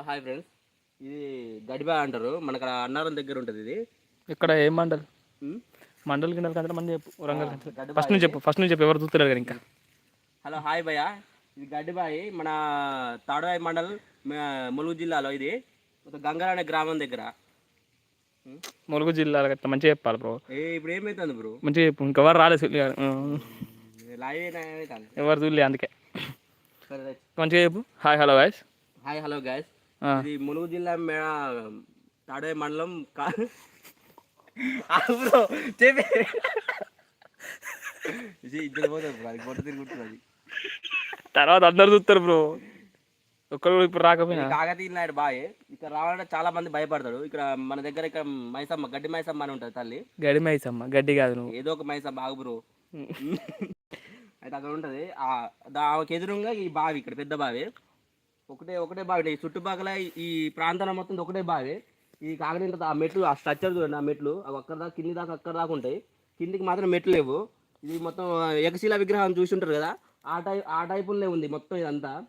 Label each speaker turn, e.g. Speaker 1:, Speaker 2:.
Speaker 1: Hi friends. ఇది గడిబా అంటారు. మనకు అన్నారం దగ్గర ఉంటుంది ఇది.
Speaker 2: ఇక్కడ ఏం మండల్. మండల్ కింద కంటే మంది చెప్పు వరంగల్ కంటే. ఫస్ట్ నుంచి చెప్పు ఫస్ట్ నుంచి చెప్పు ఎవరు చూస్తున్నారు కదా ఇంకా.
Speaker 1: హలో హాయ్ భయ్య. ఇది గడ్డిబాయి మన తాడవాయి మండల్ మ- ములుగు జిల్లాలో ఇది. ఒక గంగర అనే గ్రామం దగ్గర.
Speaker 2: ములుగు జిల్లాలో గట్లా మంచిగా చెప్పాలి బ్రో.
Speaker 1: ఏ ఇప్పుడు ఏమవుతుంది బ్రో?
Speaker 2: మంచిగా చెప్పు ఇంకెవరు రాలేదు. ఆ,
Speaker 1: లైవ్ ఏమవుతుంది
Speaker 2: ఎవరు చూడలే అందుకే.
Speaker 1: సరే రైట్.
Speaker 2: మంచిగా చెప్పు. Hi hello voice
Speaker 1: hi hello guys ఇది ములుగు జిల్లా తాడవాయి మండలం కా బ్రో చెప్పే. ఇది ఇద్దరు పోతుంది బ్రో అది పొట్ట తిరుగుతుంది
Speaker 2: తర్వాత అందరు చూస్తారు బ్రో ఒక్కరు ఇప్పుడు రాకపోయినా?
Speaker 1: కాకతీయ నాయుడు బాయ్. ఇక్కడ రావాలంటే చాలా మంది భయపడతాడు ఇక్కడ మన దగ్గర ఇక్కడ మైసమ్మ గడ్డి మైసమ్మ అని ఉంటుంది తల్లి.
Speaker 2: గడి మైసమ్మ గడ్డి కాదు నువ్వు.
Speaker 1: ఏదో ఒక మైసమ్మ ఆగు బ్రో అయితే అక్కడ ఉంటుంది. ఆమెకి ఎదురుగా ఈ బావి ఇక్కడ పెద్ద బావి. ఒకటే ఒకటే బావి. ఈ చుట్టుపక్కల ఈ- ఈ ప్రాంతంలో మొత్తం ఒకటే బావి. ఈ కాకతీయ ఆ మెట్లు ఆ స్ట్రక్చర్ చూడండి ఆ మెట్లు. అవి అక్కడ దాకా కింది దాకా అక్కడ దాకా ఉంటాయి. కిందికి మాత్రం మెట్లు లేవు. ఇది మొత్తం ఏకశిలా విగ్రహం చూసి ఉంటారు కదా? ఆ టైప్ ఆ టైపులనే ఉంది మొత్తం ఇదంతా.